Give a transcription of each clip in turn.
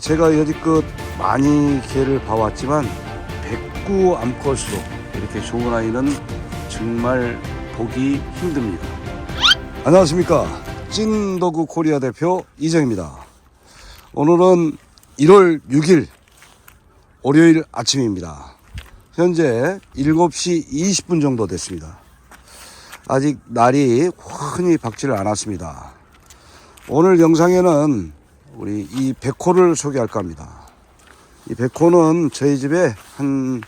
제가 여지껏 많이 개를 봐왔지만 백구 암컷으로 이렇게 좋은 아이는 정말 보기 힘듭니다. 안녕하십니까. 찐더그 코리아 대표 이정입니다. 오늘은 1월 6일 월요일 아침입니다. 현재 7시 20분 정도 됐습니다. 아직 날이 흔히 밝지를 않았습니다. 오늘 영상에는 우리 이 백호를 소개할까 합니다. 이 백호는 저희 집에 한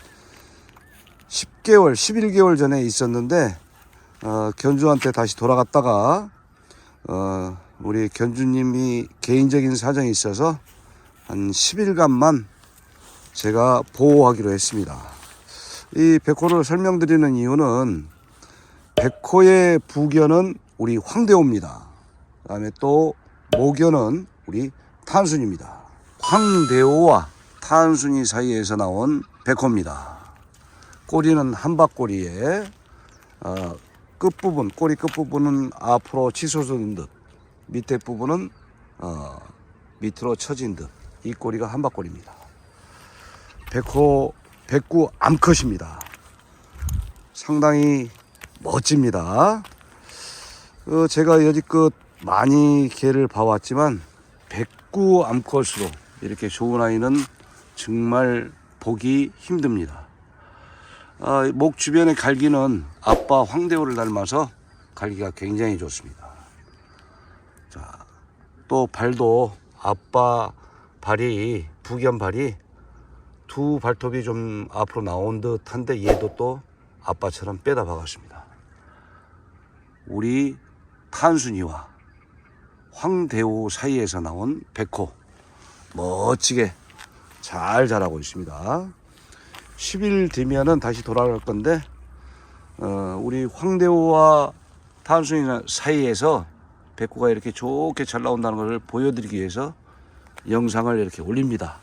10개월, 11개월 전에 있었는데 어, 견주한테 다시 돌아갔다가 어, 우리 견주님이 개인적인 사정이 있어서 한 10일간만 제가 보호하기로 했습니다. 이 백호를 설명드리는 이유는 백호의 부견은 우리 황대호입니다. 그 다음에 또 모견은 우리 탄순입니다. 황대호와 탄순이 사이에서 나온 백호입니다. 꼬리는 한박꼬리에 어, 끝부분 꼬리 끝부분은 앞으로 치솟은 듯 밑에 부분은 어, 밑으로 처진 듯 이 꼬리가 한박꼬리입니다. 백호 백구 암컷입니다. 상당히 멋집니다. 어, 제가 여지껏 많이 개를 봐왔지만 백구 암컷으로 이렇게 좋은 아이는 정말 보기 힘듭니다. 아, 목 주변의 갈기는 아빠 황대호를 닮아서 갈기가 굉장히 좋습니다. 자, 또 발도 아빠 발이 부견 발이 두 발톱이 좀 앞으로 나온 듯한데 얘도 또 아빠처럼 빼다 박았습니다. 우리 탄순이와 황대호 사이에서 나온 백호 멋지게 잘 자라고 있습니다. 10일 뒤면은 다시 돌아갈 건데 어, 우리 황대호와 탄순이 사이에서 백호가 이렇게 좋게 잘 나온다는 것을 보여드리기 위해서 영상을 이렇게 올립니다.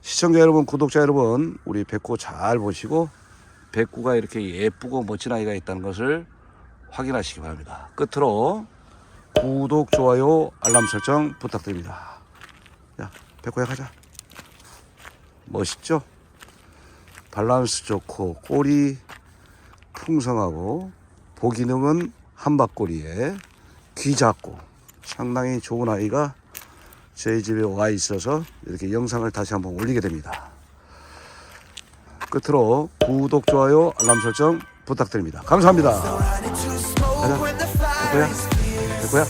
시청자 여러분, 구독자 여러분, 우리 백호 잘 보시고 백구가 이렇게 예쁘고 멋진 아이가 있다는 것을 확인하시기 바랍니다. 끝으로 구독, 좋아요, 알람 설정 부탁드립니다. 야, 백호야 가자. 멋있죠? 밸런스 좋고 꼬리 풍성하고 보기능은 한박꼬리에 귀 작고 상당히 좋은 아이가 저희 집에 와 있어서 이렇게 영상을 다시 한번 올리게 됩니다. 끝으로 구독, 좋아요, 알람 설정 부탁드립니다. 감사합니다. 가자. 백호야, 백호야,